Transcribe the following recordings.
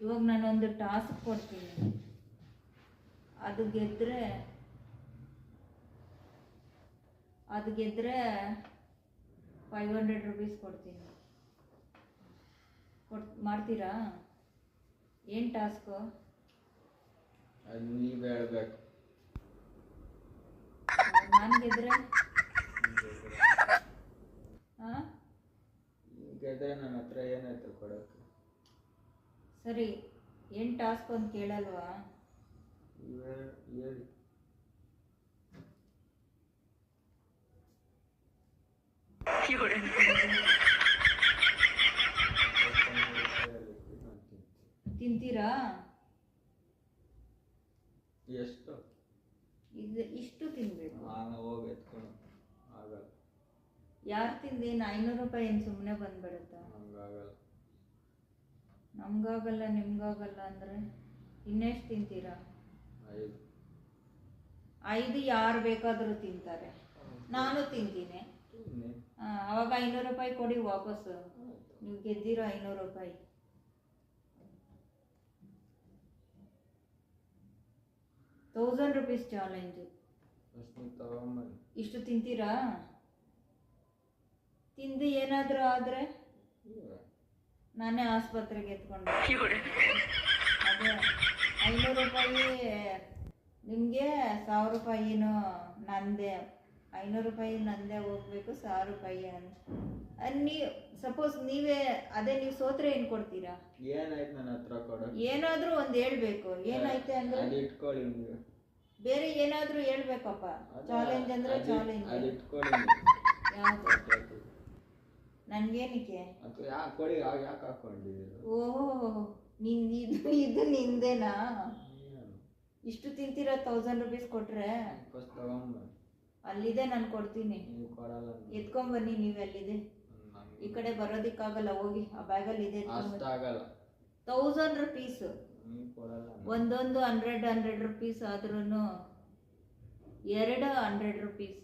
ಇವಾಗ ನಾನೊಂದು ಟಾಸ್ಕ್ ಕೊಡ್ತೀನಿ. ಅದು ಗೆದ್ದರೆ ಅದು ಗೆದ್ದರೆ ಫೈವ್ ಹಂಡ್ರೆಡ್ ರುಪೀಸ್ ಕೊಡ್ತೀನಿ. ಕೊಡ್ ಮಾಡ್ತೀರಾ? ಏನು ಟಾಸ್ಕು? ಅದು ನೀವು ಹೇಳ್ಬೇಕು. ನಾನು ಗೆದ್ರೆ? ಹಾಂ? ಗೆದ್ರೆ ನನ್ನ ಹತ್ರ ಏನಾಯ್ತು ಕೊಡೋಕೆ? ಸರಿ ಏನು ಟಾಸ್ಕ್ ಅಂತ ಕೇಳಲ್ವಾ? ಹೇಳ್- ತಿಂತೀರಾ? ಎಷ್ಟು? ಇದು ಇಷ್ಟು ತಿನ್ಬೇಕು. ನಾನು ಹೋಗಿ ಎತ್ಕೊಂಡು ಆಗಲ್ಲ. ಯಾರು ತಿಂದೇನು ಐನೂರು ರೂಪಾಯಿ ಏನು ಸುಮ್ಮನೆ ಬಂದ್ಬಿಡುತ್ತಾ? ನಮ್ಗಾಗಲ್ಲ ನಿಮಗಾಗಲ್ಲ ಅಂದರೆ ಇನ್ನೆಷ್ಟು ತಿಂತೀರಾ? ಐದು. ಯಾರು ಬೇಕಾದರೂ ತಿಂತಾರೆ. ನಾನು ತಿಂತೀನಿ? ಅವಾಗ ಐನೂರು ರೂಪಾಯಿ ಕೊಡಿ ವಾಪಸ್ಸು ನೀವು ಗೆದ್ದಿರೋ ಐನೂರು ರೂಪಾಯಿ. ತೌಸಂಡ್ ರುಪೀಸ್ ಚಾಲೆಂಜು ಇಷ್ಟು ತಿಂತೀರಾ? ತಿಂದು ಏನಾದರೂ ಆದರೆ? ನಾನೇ ಆಸ್ಪತ್ರೆಗೆ ಎತ್ಕೊಂಡು. ಅದೇ ಐನೂರು ರೂಪಾಯಿ ನಿಮಗೆ ಸಾವಿರ ರೂಪಾಯಿನೂ ನಂದೆ. ಐನೂರು ರೂಪಾಯಿ ನಂದೇ ಹೋಗ್ಬೇಕು ಸಾವಿರ ರೂಪಾಯಿ ಅಂತ ನೀವು ಸಪೋಸ್ ನೀವೇ ಅದೇ ನೀವು ಸೋತ್ರೆ ಏನು ಕೊಡ್ತೀರಾ? ಏನಾಯ್ತು ನನ್ನ ಹತ್ರ ಏನಾದರೂ ಒಂದು ಹೇಳ್ಬೇಕು. ಏನೈತೆ ಅಂದರೆ? ಅದು ಇಟ್ಕೊಳ್ಳಿ ನೀವು ಬೇರೆ ಏನಾದರೂ ಹೇಳ್ಬೇಕಪ್ಪ. ಚಾಲೆಂಜ್ ಅಂದರೆ ಚಾಲೆಂಜ್ ಇಟ್ಕೊಳ್ಳಿ ಯಾವುದು? ನನಗೇನಕ್ಕೆ? ಅದು ಯಾಕೆ ಕೊಡಿ ಯಾಕೆ ಯಾಕೆ ಹಾಕೊಂಡಿದ್ದೀರ? ಓಹೋ ನಿನ್ ಇದು ಇದು ನಿಂದೇನಾ? ಇಷ್ಟು ತಿಂತೀರಾ ತೌಸಂಡ್ ರುಪೀಸ್ ಕೊಟ್ರೆ? ಫಸ್ಟ್ ಅಲ್ಲಿದೆ ನಾನು ಕೊಡ್ತೀನಿ. ನೀವು ಕೊಡಲ್ಲ. ನೀವು. ಎತ್ಕೊಂಬನ್ನಿ ನೀವು ಅಲ್ಲಿದೆ. ಈ ಕಡೆ ಬರೋದಿಕ್ಕಾಗಲ್ಲ ಹೋಗಿ. ಆ ಬ್ಯಾಗಲ್ಲಿ ಇದೆ ಅಷ್ಟಾಗಲ್ಲ ತೌಸಂಡ್ ರುಪೀಸ್ ನೀವು ಕೊಡಲ್ಲ. ನೀವು. ಒಂದೊಂದು ಹಂಡ್ರೆಡ್ ಹಂಡ್ರೆಡ್ ರುಪೀಸ್ ಆದ್ರೂ ಎರಡು ಹಂಡ್ರೆಡ್ ರುಪೀಸ್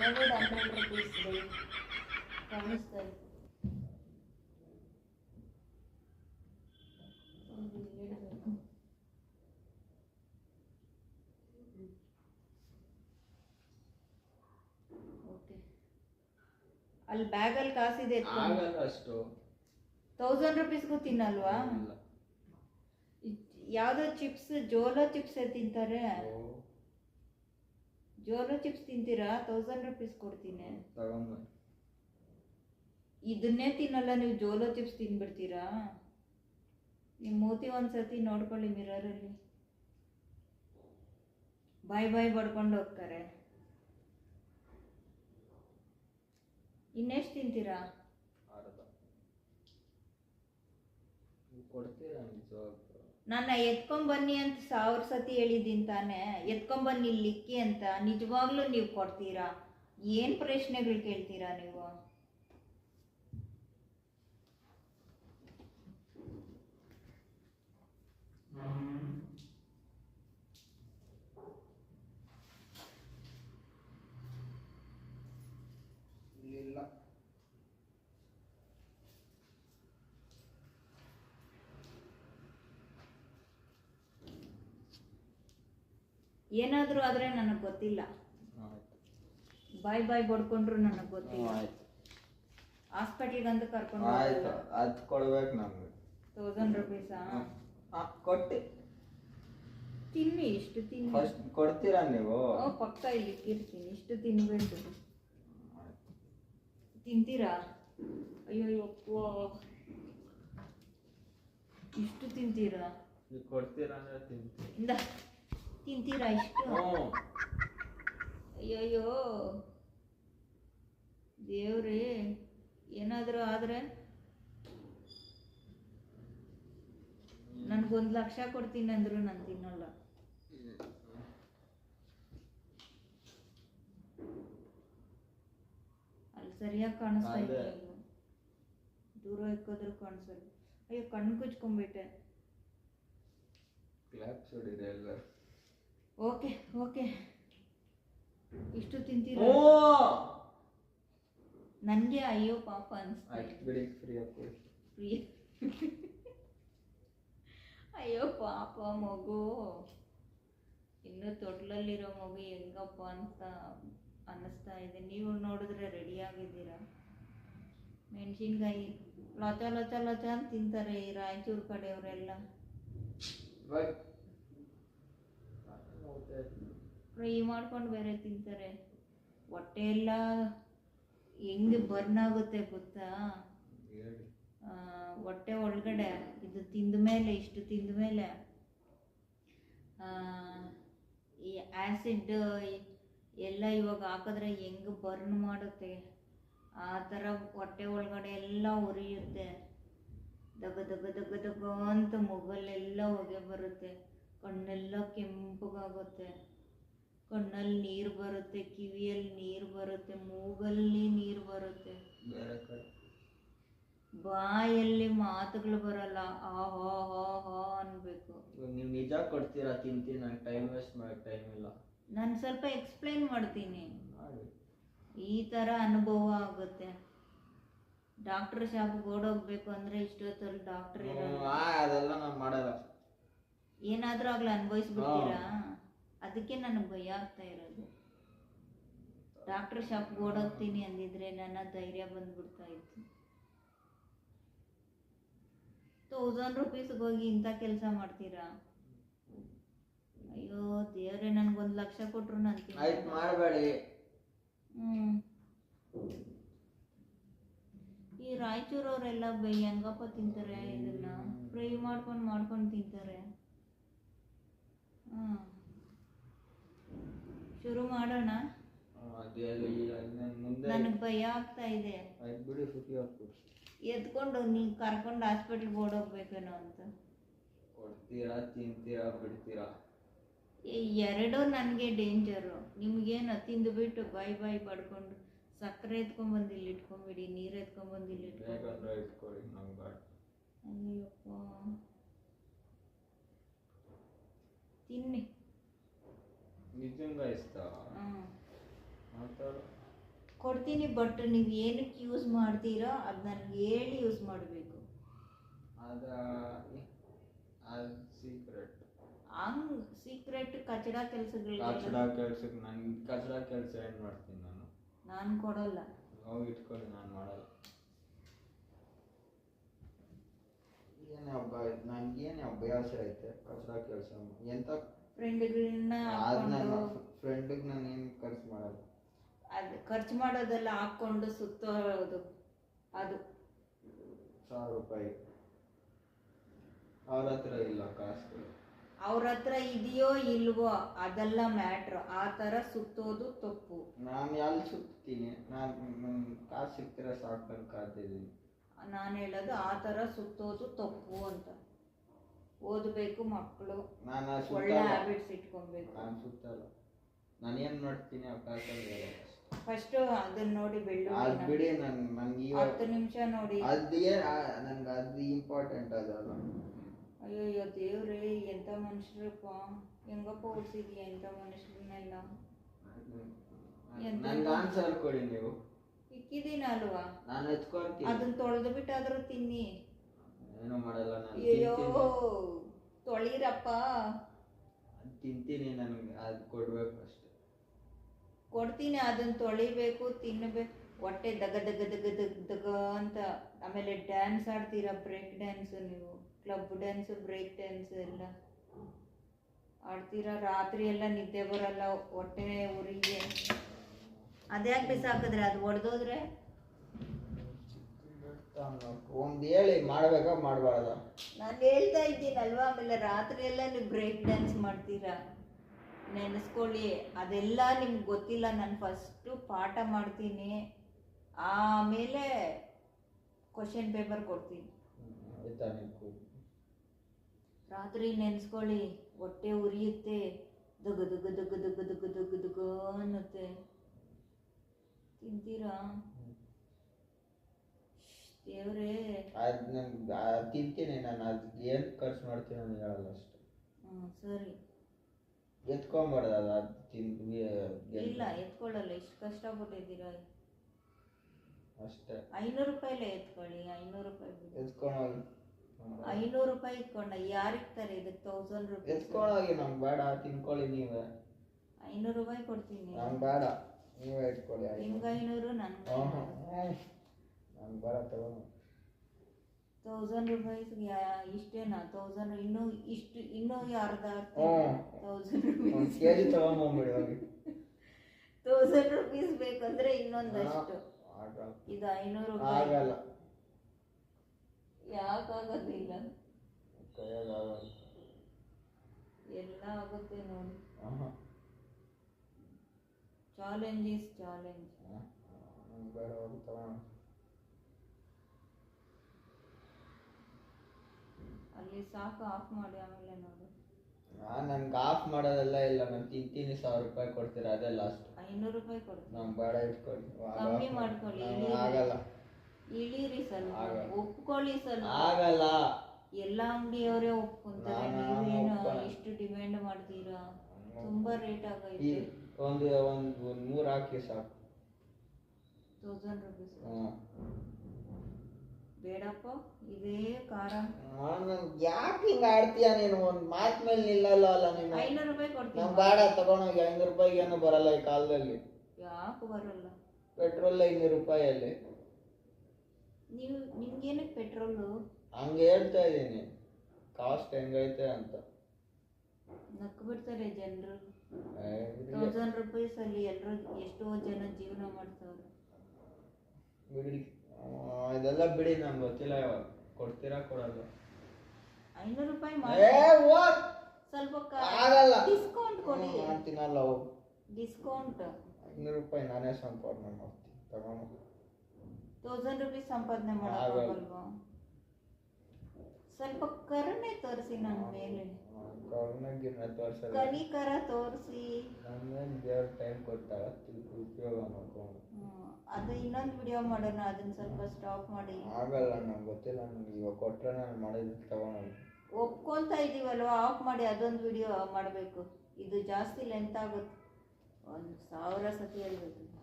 ನಂಗೆ ಬೇಡ ಎರಡು ಹಂಡ್ರೆಡ್ ರುಪೀಸ್ ಕಾಣಿಸ್ತಾ ಇದೆ. ಒಂದು ಹೇಳ್ಬೇಕು. ಓಕೆ ಅಲ್ಲಿ ಬ್ಯಾಗಲ್ಲಿ ಕಾಸಿದೆ ಆಗಲ್ಲ ಅಷ್ಟು. ತೌಸಂಡ್ ರುಪೀಸ್ಗೂ ತಿನ್ನಲ್ವಾ? ಇಲ್ಲ. ಇದ್- ಯಾವ್ದೋ ಚಿಪ್ಸ್ ಜೋಲೋ ಚಿಪ್ಸ್ ತಿಂತಾರೆ. ಓ, ಜೋಲೋ ಚಿಪ್ಸ್ ತಿಂತೀರಾ? ತೌಸಂಡ್ ರುಪೀಸ್ ಕೊಡ್ತೀನಿ. ಇದನ್ನೇ ತಿನ್ನಲ್ಲ ನೀವು ಜೋಲೋ ಚಿಪ್ಸ್ ತಿನ್ಬಿಡ್ತೀರಾ? ನಿಮ್ಮ ಮೂತಿ ಒಂದ್ಸತಿ ನೋಡ್ಕೊಳ್ಳಿ ಮಿರರಲ್ಲಿ ಬಾಯ್ ಬಾಯ್ ಬಡ್ಕೊಂಡು ಹೋಗ್ತಾರೆ. ಇನ್ನೆಷ್ಟು ತಿಂತೀರಾ? ಕೊಡ್ತೀರಾ ನಿಜವಾಗ್ಲೂ? ನನ್ನ ಎತ್ಕೊಂಬನ್ನಿ ಅಂತ ಸಾವಿರ ಸತಿ ಹೇಳಿದ್ದೀನಿ ತಾನೇ. ಎತ್ಕೊಂಬನ್ನಿ ಬನ್ನಿ ಇಕ್ಕಿ ಅಂತ. ನಿಜವಾಗ್ಲೂ ನೀವು ಕೊಡ್ತೀರಾ? ಏನು ಪ್ರಶ್ನೆಗಳು ಕೇಳ್ತೀರಾ ನೀವು? ಏನಾದರೂ ಆದರೆ ನನಗೆ ಗೊತ್ತಿಲ್ಲ. ಬಾಯ್ ಬಾಯ್ ಬಡ್ಕೊಂಡ್ರು ನನಗೆ ಗೊತ್ತಿಲ್ಲ. ಆಯ್ತು. ಅಂತ ಕರ್ಕೊಂಡು ಆಯ್ತು ಅದು ಕೊಡ್ಬೇಕು ನಮ್ಗೆ. ತೌಸಂಡ್ ರುಪೀಸಾ? ಹಾಂ ಕೊಟ್ಟು. ತಿನ್ನಿ ಇಷ್ಟು ತಿನ್ನಿ. ಫಸ್ಟ್ ಕೊಡ್ತೀರಾ ನೀವು? ಓ ಪಕ್ಕ ಇಲ್ಲಿ ಇಕ್ಕಿರ್ತೀನಿ ಇಷ್ಟು ತಿನ್ಬೇಕು. ತಿಂತೀರಾ? ಅಯ್ಯೋ ಯಪ್ಪ ಇಷ್ಟು ತಿಂತೀರಾ? ನೀವು ಕೊಡ್ತೀರಾ ಅಂದ್ರೆ ತಿಂತೀನಿ. ಇಂದ ತಿಂತೀರಾ ಇಷ್ಟು? ಅಯ್ಯಯ್ಯೋ. ದೇವ್ರಿ ಏನಾದರೂ ಆದರೆ ನನಗೊಂದು ಲಕ್ಷ ಕೊಡ್ತೀನಿ ಅಂದ್ರು ನಾನು ತಿನ್ನಲ್ಲ. ಅಲ್ಲಿ ಸರಿಯಾಗಿ ಕಾಣಿಸ್ತಾ ಇಲ್ಲ? ದೂರ ಇಕ್ಕೋದ್ರೂ ಕಾಣಿಸಲ್ಲ ಅಯ್ಯೋ ಕಣ್ಣು ಕುಚ್ಕೊಂಡ್ಬಿಟ್ಟೆ ಕ್ಲಾಪ್ಸ್ ಹೊಡಿದೆ ಎಲ್ಲ. Okay okay. ಇಷ್ಟು ತಿಂತೀರ? ಹ್ಞೂ ನನಗೆ ಅಯ್ಯೋ ಪಾಪ ಅನಿಸ್ತಾ ಆಯ್ತು ಬಿಡಿ ಫ್ರೀ ಪ್ರಿಯ ಅಯ್ಯೋ ಪಾಪ ಮಗು. ಇನ್ನು ತೊಟ್ಲಲ್ಲಿರೋ ಮಗು ಹೆಂಗಪ್ಪ ಅಂತ ಅನ್ನಿಸ್ತಾ ಇದೆ. ನೀವು ನೋಡಿದ್ರೆ ರೆಡಿ ಆಗಿದ್ದೀರಾ? ಮೆಣಸಿನ್ಕಾಯಿ ಲೊಚ ಲೊಚ ಲೊಚ ಅಂತ ತಿಂತಾರೆ ಈ ರಾಯಚೂರು ಕಡೆಯವರೆಲ್ಲ. ಫ್ರೈ ಮಾಡ್ಕೊಂಡು ಬೇರೆ ತಿಂತಾರೆ. ಹೊಟ್ಟೆ ಎಲ್ಲ ಹೆಂಗೆ ಬರ್ನ್ ಆಗುತ್ತೆ ಗೊತ್ತಾ? ಹೊಟ್ಟೆ ಒಳಗಡೆ ಇದು ತಿಂದ ಮೇಲೆ ಇಷ್ಟು ತಿಂದ ಮೇಲೆ ಈ ಆ್ಯಸಿಡ್ ಎಲ್ಲ ಇವಾಗ ಹಾಕಿದ್ರೆ ಹೆಂಗೆ ಬರ್ನ್ ಮಾಡುತ್ತೆ? ಆ ಥರ ಹೊಟ್ಟೆ ಒಳಗಡೆ ಎಲ್ಲ ಉರಿಯುತ್ತೆ. ದಗ ದಗ ದಗ ದಗ ಅಂತ ಮೊಬೈಲೆಲ್ಲ ಹೊಗೆ ಬರುತ್ತೆ. ಕಣ್ಣೆಲ್ಲ ಕೆಂಪಗಾಗುತ್ತೆ. ಕಣ್ಣಲ್ಲಿ ನೀರು ಬರುತ್ತೆ ಕಿವಿಯಲ್ಲಿ ನೀರು ಬರುತ್ತೆ ಮೂಗಲ್ಲಿ ನೀರು ಬರುತ್ತೆ. ಬಾಯಲ್ಲಿ ಮಾತುಗಳು ಬರಲ್ಲ ಆ ಹಾ ಹಾ ಹಾ ಅನ್ಬೇಕು. ನೀವು ನಿಜ ಕೊಡ್ತೀರಾ ತಿಂತೀನಿ ನಂಗೆ ಟೈಮ್ ವೇಸ್ಟ್ ಮಾಡಕ್ಕೆ ಟೈಮ್ ಇಲ್ಲ. ನಾನು ಸ್ವಲ್ಪ ಎಕ್ಸ್ಪ್ಲೈನ್ ಮಾಡ್ತೀನಿ. ಈ ಥರ ಅನುಭವ ಆಗುತ್ತೆ. ಡಾಕ್ಟ್ರ್ ಶಾಪ್ಗೆ ಓಡೋಗ್ಬೇಕು ಅಂದರೆ ಇಷ್ಟೊತ್ತಲ್ಲಿ ಡಾಕ್ಟ್ರ್ ಅದೆಲ್ಲ ನಾನು ಮಾಡಲ್ಲ. ಏನಾದರೂ ಆಗ್ಲಿ ಅನುಭವಿಸ್ಬಿಡ್ತೀರಾ? ಅದಕ್ಕೆ ನನಗೆ ಭಯ ಆಗ್ತಾ ಇರೋದು. ಡಾಕ್ಟ್ರ್ ಶಾಪ್ಗೆ ಓಡೋಗ್ತೀನಿ ಅಂದಿದ್ರೆ ನನ್ನ ಧೈರ್ಯ ಬಂದ್ಬಿಡ್ತಾ ಇತ್ತು. ತೌಸಂಡ್ ರುಪೀಸ್ಗೆ ಹೋಗಿ ಇಂಥ ಕೆಲಸ ಮಾಡ್ತೀರಾ? ಅಯ್ಯೋ ದೇವ್ರೆ ನನ್ಗೊಂದು ಲಕ್ಷ ಕೊಟ್ರು ನಾನು ಮಾಡಬೇಡಿ. ಈ ರಾಯಚೂರವರೆಲ್ಲ ಬೈ ಹೆಂಗಪ್ಪ ತಿಂತಾರೆ ಇದನ್ನ? ಫ್ರೈ ಮಾಡ್ಕೊಂಡು ಮಾಡ್ಕೊಂಡು ತಿಂತಾರೆ. ಶುರು ಮಾಡೋಣ? ನನಗೆ ಭಯ ಆಗ್ತಾ ಇದೆ. ಎತ್ಕೊಂಡು ನೀವು ಕರ್ಕೊಂಡು ಹಾಸ್ಪಿಟ್ಲ್ಗೆ ಓಡೋಗ್ಬೇಕೇನೋ ಅಂತ. ಕೊಡ್ತೀರಾ ತಿಂತೀರಾ ಬಿಡ್ತೀರಾ? ಎರಡೂ ನನಗೆ ಡೇಂಜರು ನಿಮ್ಗೇನು ತಿಂದುಬಿಟ್ಟು ಬಾಯಿ ಬಾಯಿ ಪಡ್ಕೊಂಡು ಸಕ್ಕರೆ ಎತ್ಕೊಂಡ್ಬಂದು ಇಲ್ಲಿ ಇಟ್ಕೊಂಬಿಡಿ ನೀರು ಎತ್ಕೊಂಡ್ಬಂದು ಇಲ್ಲಿ ಇಟ್ಕೊಂಡು ಅಯ್ಯಪ್ಪ. ತಿನ್ನಿ. ನಿಜಂಗ ಇಷ್ಟ. ಮಾತಾಡು ಕೊಡ್ತೀನಿ ಬಟ್ ನೀವು ಏನಕ್ಕೆ ಯೂಸ್ ಮಾಡ್ತೀರೋ ಅದು ನನಗೆ ಹೇಳಿ ಯೂಸ್ ಮಾಡಬೇಕು. ಅದ ಅದು ಸೀಕ್ರೆಟ್ ಹಂಗ್ ಸೀಕ್ರೆಟ್ ಕಚಡ ಕೆಲಸಗಳು ಕಚಡ ಕೆಲ್ಸಕ್ಕೆ ನಾನು ಕಚಡ ಕೆಲಸ ಏನು ಮಾಡ್ತೀನಿ ನಾನು? ನಾನು ಕೊಡಲ್ಲ. ಹೋಗಿ ಇಟ್ಕೊಳ್ಳಿ ನಾನು ಮಾಡಲ್ಲ. ಏನೇ ಹಬ್ಬ ನನಗೇನೇ ಅಭ್ಯಾಸ ಐತೆ? ಕಸ ಕೆಲಸ ಎಂತ? ಫ್ರೆಂಡ್ಗಳನ್ನ ನನ್ನ ಫ್ರೆಂಡಿಗೆ ನಾನು ಏನು ಖರ್ಚು ಮಾಡಲ್ಲ ಅದು ಖರ್ಚು ಮಾಡೋದೆಲ್ಲ ಹಾಕ್ಕೊಂಡು ಸುತ್ತೋದು ಅದು ಸಾವಿರ ರೂಪಾಯಿ. ಅವ್ರ ಹತ್ರ ಇಲ್ಲ ಕಾಸುಗಳು ಅವ್ರ ಹತ್ರ ಇದೆಯೋ ಇಲ್ವೋ ಅದೆಲ್ಲ ಮ್ಯಾಟ್ರ್. ಆ ಥರ ಸುತ್ತೋದು ತಪ್ಪು. ನಾನು ಎಲ್ಲಿ ಸುತ್ತೀನಿ? ನಾನು ನನ್ನ ಕಾಸು ಸಿಗ್ತಿರೋ ಸಾಕು ನಾನು ಕಾದಿದ್ದೀನಿ ನಾನು ಹೇಳೋದು ಆ ಥರ ಸುತ್ತೋದು ತಪ್ಪು ಅಂತ. ಓದಬೇಕು ಮಕ್ಕಳು ನಾನು ಒಳ್ಳೆ ಹ್ಯಾಬಿಟ್ಸ್ ಇಟ್ಕೊಬೇಕು. ನಾನು ಸುತ್ತಲ್ಲ ನಾನು ಏನು ಮಾಡ್ತೀನಿ ಅವಕಾಶ ಫಸ್ಟ್ ಅದನ್ನ ನೋಡಿ ಅದ್ ಬೆಳ್ಳುಳ್ಳಿ ಬಿಡಿ ನನ್ ನಂಗೆ ಈ ಹತ್ತು ನಿಮಿಷ ನೋಡಿ. ಅದು ಏನ್ ಅದ್ ಅದು ಇಂಪಾರ್ಟೆಂಟ್ ಅದಲ್ಲ ಅಯ್ಯೋ ದೇವ್ರೇ ಎಂಥ ಮನುಷ್ಯರಪ್ಪ ಹೆಂಗಪ್ಪ ಓಡಿಸಿದ್ಯಾ ಎಂಥ ಮನುಷ್ಯರನ್ನೆಲ್ಲ ಎಂತ? ನನ್ಗೆ ಆನ್ಸರ್ ಕೊಡಿ ನೀವು. ಇಕ್ಕಿದೀನ ಅಲ್ವಾ ನಾನು ಎತ್ಕೊಳ್ತೀನಿ. ಅದನ್ನ ತೊಳೆದು ಬಿಟ್ಟಾದ್ರೂ ತಿನ್ನಿ. ಏನು ಮಾಡಲ್ಲ ನಾನು. ಅಯ್ಯೋ ತೊಳೀರಪ್ಪ. ತೊಳಿರಪ್ಪ ತಿಂತೀನಿ ನನಗೆ ಅದು ಕೊಡ್ಬೇಕು ಅಷ್ಟೆ. ಕೊಡ್ತೀನಿ ಅದನ್ನ ತೊಳಿಬೇಕು ತಿನ್ನಬೇಕು ಹೊಟ್ಟೆ ದಗ ದಗ ದಗ ದಗ ದಗ ಅಂತ. ಆಮೇಲೆ ಡ್ಯಾನ್ಸ್ ಆಡ್ತೀರಾ ಬ್ರೇಕ್ ಡ್ಯಾನ್ಸ್ ನೀವು? ಕ್ಲಬ್ ಡ್ಯಾನ್ಸ್ ಬ್ರೇಕ್ ಡ್ಯಾನ್ಸ್ ಎಲ್ಲ. ಆಡ್ತೀರಾ? ರಾತ್ರಿ ಎಲ್ಲ ನಿದ್ದೆ ಬರಲ್ಲ ಹೊಟ್ಟೆ ಉರಿಗೆ ಅದ್ಯಾಕೆ ಬಿಸಾಕಿದ್ರೆ ಅದು ಒಡೆದೋದ್ರೆ? ಒಂದು ಹೇಳಿ ಮಾಡಬೇಕಾ ಮಾಡಬಾರ್ದ? ನಾನು ಹೇಳ್ತಾ ಇದ್ದೀನಲ್ವಾ ಆಮೇಲೆ ರಾತ್ರಿ ಎಲ್ಲ ನೀವು ಬ್ರೇಕ್ ಡ್ಯಾನ್ಸ್ ಮಾಡ್ತೀರಾ? ನೆನೆಸ್ಕೊಳ್ಳಿ ಅದೆಲ್ಲ ನಿಮ್ಗೆ ಗೊತ್ತಿಲ್ಲ ನಾನು ಫಸ್ಟು ಪಾಠ ಮಾಡ್ತೀನಿ. ಆಮೇಲೆ ಕ್ವಶನ್ ಪೇಪರ್ ಕೊಡ್ತೀನಿ. ರಾತ್ರಿ ನೆನೆಸ್ಕೊಳ್ಳಿ ಹೊಟ್ಟೆ ಉರಿಯುತ್ತೆ ದುಗ್ಗು ದುಗ್ಗು ದುಗ್ಗು ದುಗ್ಗು ದುಗ್ಗು ದುಗ್ಗು ದುಗ್ಗು ಅನ್ನುತ್ತೆ. ತಿಂತೀರಾ? ದೇವ್ರೇ. ಅದು ನಂಗೆ ತಿಂತೀನಿ ನಾನು. ಅದು ಏನು ಖರ್ಚು ಮಾಡ್ತೀನಿ ಅಂತ ಹೇಳಲ್ಲ ಅಷ್ಟು. ಹ್ಞೂ ಸರಿ. ಎತ್ಕೊಂಬಾರ್ದು ಅದು ತಿನ್ ತಿಂದು ಇಲ್ಲ ಎತ್ಕೊಳ್ಳಲ್ಲ ಇಷ್ಟು ಕಷ್ಟಪಟ್ಟಿದ್ದೀರಾ? ಅಷ್ಟೇ. ಐನೂರು ರೂಪಾಯಿಲೇ ಎತ್ಕೊಳ್ಳಿ ಐನೂರು ರೂಪಾಯಿ ಬಿಡಿ. ಎತ್ಕೊಂಡೋಗಿ ಐನೂರು ರೂಪಾಯಿ ಇಟ್ಕೊಂಡ ಯಾರಿಗೆ ತರ ಇದಕ್ಕೆ ತೌಸಂಡ್ ರುಪೀಸ್ ಎತ್ಕೊಂಡೋಗಿ ನಮ್ಗೆ ಬೇಡ ತಿನ್ಕೊಳ್ಳಿ ನೀವೇ. ಐನೂರು ರೂಪಾಯಿ ಕೊಡ್ತೀನಿ. ನಮ್ಗೆ ಬೇಡ. ನೀವೇ ಇಟ್ಕೊಳ್ಳಿ ನಿಮ್ಗೆ ಐನೂರು ನನ್ಗೆ ನಂಗೆ ಬೇಡ ತೌಸಂಡ್ ರುಪೀಸ್ಗೆ ಇಷ್ಟೇನಾ? ತೌಸಂಡ್ ಇನ್ನೂ ಇಷ್ಟು ಇನ್ನೂ ಅರ್ಧ. ತೌಸಂಡ್ ರುಪೀಸ್ ಕೆ ಜಿ ತಗೊಂಬಂದ್ಬಿಡಿ ಹೋಗಿ. ತೌಸಂಡ್ ರುಪೀಸ್ ಬೇಕಂದ್ರೆ ಇನ್ನೊಂದಷ್ಟು ಇದು ಐನೂರು ಆಗಲ್ಲ. ಯಾಕಾಗೋದಿಲ್ಲ ಎಲ್ಲ ಆಗುತ್ತೆ ನೋಡಿ. ಚಾಲೆಂಜ್ ಇಸ್ ಚಾಲೆಂಜ್ ಬೇಡ ಹೋಗಿ ತಗೊಂಡು ಅಲ್ಲಿ ಸಾಕು ಆಫ್ ಮಾಡಿ ಆಮೇಲೆ ನೋಡು. ನಾನು ನನ್ಗೆ ಆಫ್ ಮಾಡೋದೆಲ್ಲ ಇಲ್ಲ ನಾನು ತಿಂತೀನಿ ಸಾವಿರ ರೂಪಾಯಿ ಕೊಡ್ತೀರಾ ಅದೇ ಲಾಸ್ಟ್ ಐನೂರು ರೂಪಾಯಿ ಕೊಡ್ತೀನಿ ನಂಗೆ ಬೇಡ ಇಟ್ಕೊಳ್ಳಿ ಕಮ್ಮಿ ಮಾಡ್ಕೊಳ್ಳಿ, ಇಳಿ. ಆಗಲ್ಲ. ಇಳೀರಿ ಸ್ವಲ್ಪ ಆಗಲ್ಲ. ಒಪ್ಕೊಳ್ಳಿ ಸ್ವಲ್ಪ ಆಗಲ್ಲ. ಎಲ್ಲ ಅಂಗಡಿಯವರೇ ಒಪ್ಕೊಂತಾರೆ ನಾನು ನೀವೇನು. ಇಷ್ಟು ಡಿಮ್ಯಾಂಡ್ ಮಾಡ್ತೀರಾ? ತುಂಬಾ ರೇಟ್ ಆಗೈತೆ ಒಂದು ಒಂದು ಮೂರು ಹಾಕಿ ಸಾಕು. ತೌಸಂಡ್ ರುಪೀಸ್ ಹಾಂ. ಬೇಡಪ್ಪ ಇದೇ ಖಾರ. ಯಾಕೆ ಹಿಂಗೆ ಆಡ್ತೀಯ ನೀನು? ಒಂದು ಮಾತು ಮೇಲೆ ನಿಲ್ಲಲ್ಲ ಅಲ್ಲ ನೀನು? ಐನೂರು ರೂಪಾಯಿ ಕೊಡ್ತೀನಿ ನಾವು ಬೇಡ ತಗೊಂಡೋಗಿ ಐನೂರು ರೂಪಾಯಿಗೆ ಏನೂ ಬರಲ್ಲ ಈ ಕಾಲದಲ್ಲಿ. ಯಾಕೆ ಬರಲ್ಲ. ಪೆಟ್ರೋಲ್ ಐನೂರು ರೂಪಾಯಲ್ಲಿ. ನೀವು ನಿಮ್ಗೇನಕ್ಕೆ ಪೆಟ್ರೋಲು? ಹಂಗೆ ಹೇಳ್ತಾ ಇದ್ದೀನಿ ಕಾಸ್ಟ್ ಹೆಂಗೈತೆ ಅಂತ. ನಕ್ಕು ಬಿಡ್ತಾರೆ ಜನರು. ತೌಸಂಡ್ ರುಪೀಸ್ ಅಲ್ಲಿ ಎಲ್ಲರೂ ಎಷ್ಟೋ ಜನ ಜೀವನ ಮಾಡ್ತಾವ್ರೆ. ಬಿಡಿ. ಇದೆಲ್ಲ ಬಿಡಿ ನಂಗೆ ಗೊತ್ತಿಲ್ಲ ಇವಾಗ. ಕೊಡ್ತೀರಾ ಕೊಡಲ್ಲ ಐನೂರು ರೂಪಾಯಿ ಏ ಹೋಗ್. ಸ್ವಲ್ಪ ಆಗಲ್ಲ. ಡಿಸ್ಕೌಂಟ್ ಕೊಡಿ. ನಾನು ತಿನ್ನಲ್ಲ ಹೋಗು. ಡಿಸ್ಕೌಂಟ್ ಐನೂರು ರೂಪಾಯಿ ನಾನೇ ಸಂಪಾದನೆ ಮಾಡ್ತೀನಿ ತಗೊಂಡು ತೌಸಂಡ್ ರುಪೀಸ್ ಸಂಪಾದನೆ ಮಾಡೋಕ್ಕಾಗಲ್ವಾ ಸ್ವಲ್ಪ ಕರುಣೆ ತೋರಿಸಿ ನನ್ನ ಮೇಲೆ. ಕರ್ನಾಗಿನ ತೋರ್ಸಲ್ಲ. ಕನಿಕರ ತೋರಿಸಿ. ನಮ್ಮೇಲೆ ದೇವ್ರ ಟೈಮ್ ತಿಳ್ಕೊ ಉಪಯೋಗ ಮಾಡ್ಕೊಂಡು. ಅದು ಇನ್ನೊಂದು ವಿಡಿಯೋ ಮಾಡೋಣ ಅದನ್ನ ಸ್ವಲ್ಪ ಸ್ಟಾಪ್ ಮಾಡಿ. ಆಗಲ್ಲ ನಂಗೆ ಗೊತ್ತಿಲ್ಲ ನನಗೆ ಇವಾಗ ಕೊಟ್ಟರೆ ನಾನು ಮಾಡಿದ್ದು ತಗೊಳೋದು ಒಪ್ಕೊಂತ ಇದೀವಲ್ವ ಆಫ್ ಮಾಡಿ ಅದೊಂದು ವಿಡಿಯೋ ಮಾಡಬೇಕು. ಇದು ಜಾಸ್ತಿ ಲೆಂತ್ ಆಗುತ್ತೆ. ಒಂದು ಸಾವಿರ ಸತಿ ಹೇಳ್ಬೇಕು.